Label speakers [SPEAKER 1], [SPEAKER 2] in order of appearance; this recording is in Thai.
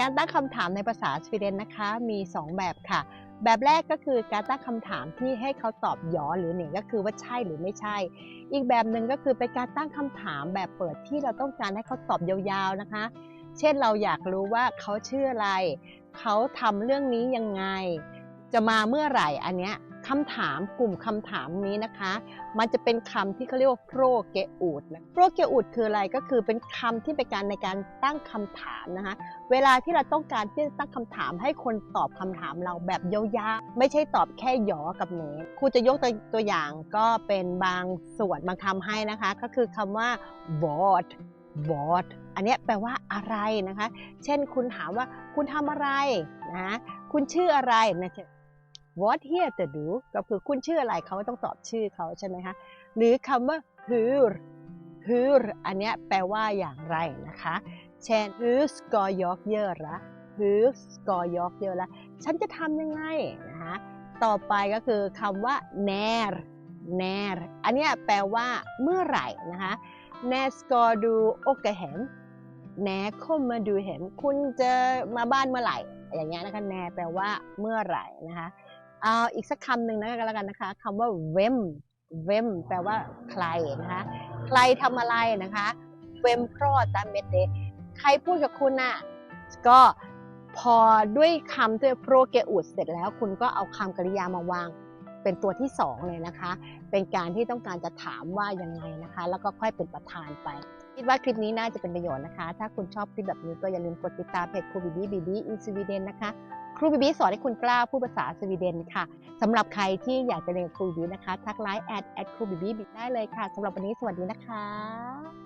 [SPEAKER 1] การตั้งคำถามในภาษาสวีเดนนะคะมี 2 แบบค่ะ แบบแรกก็คือการตั้งคำถามที่ให้เขาตอบหยอหรือหน่งก็คือว่าใช่หรือไม่ใช่ อีกแบบหนึ่งก็คือเป็นการตั้งคำถามแบบเปิดที่เราต้องการให้เขาตอบยาวๆนะคะ เช่นเราอยากรู้ว่าเขาชื่ออะไร เขาทำเรื่องนี้ยังไง จะมาเมื่อไหร่อันเนี้ยคำถามกลุ่มคำถามนี้นะคะ มันจะเป็นคำที่เขาเรียกว่าโปรเกอูดนะโปรเกอูดคืออะไรก็คือเป็นคำที่เป็นการในการตั้งคำถามนะคะ เวลาที่เราต้องการที่จะตั้งคำถามให้คนตอบคำถามเราแบบยาวๆไม่ใช่ตอบแค่หยอกับเหนครูจะยกตัวตัวอย่างก็เป็นบางส่วนบางคำให้นะคะ ก็คือคำว่า what what อันนี้แปลว่าอะไรนะคะ เช่นคุณถามว่าคุณทำอะไรนะ คุณชื่ออะไรนะ what here to do ก็คือคุณชื่ออะไรเขาต้องตอบชื่อเขาใช่ไหมคะหรือคำว่า hur hur อันนี้แปลว่าอย่างไรนะคะ เช่น hur ska jag göra hur ska jag göra ฉันจะทำยังไงนะคะต่อไปก็คือคำว่า när när อันนี้แปลว่าเมื่อไหร่นะคะ när ska du åka hem när kommer du hem คุณจะมาบ้านเมื่อไหร่ อย่างเงี้ยนะคะ när แปลว่าเมื่อไหร่นะคะ เอาอีกสักคำหนึ่งนะกันแล้วกันนะคะคำว่า vem vem แปลว่าใครนะคะ ใครทำอะไรนะคะ vem pratar med dig ใครพูดกับคุณน่ะก็พอด้วยคำด้วยโปรเกอุดเสร็จแล้ว คุณก็เอาคำกริยามาวางเป็นตัวที่2เลยนะคะ เป็นการที่ต้องการจะถามว่ายังไงนะคะ แล้วก็ค่อยเป็นประธานไป คิดว่าคลิปนี้น่าจะเป็นประโยชน์นะคะ ถ้าคุณชอบคลิปแบบนี้ก็อย่าลืมกดติดตามเพจครูบีบีบีบีอินสวีเดนนะคะ รูบีบีสอนให้คุณกล้าพูดภาษาสวีเดนค่ะสำหรับใครที่อยากจะเรียนครูบีบีนะคะ ทักไลน์แอดแอดครูบีบีได้เลยค่ะสำหรับวันนี้สวัสดีนะคะ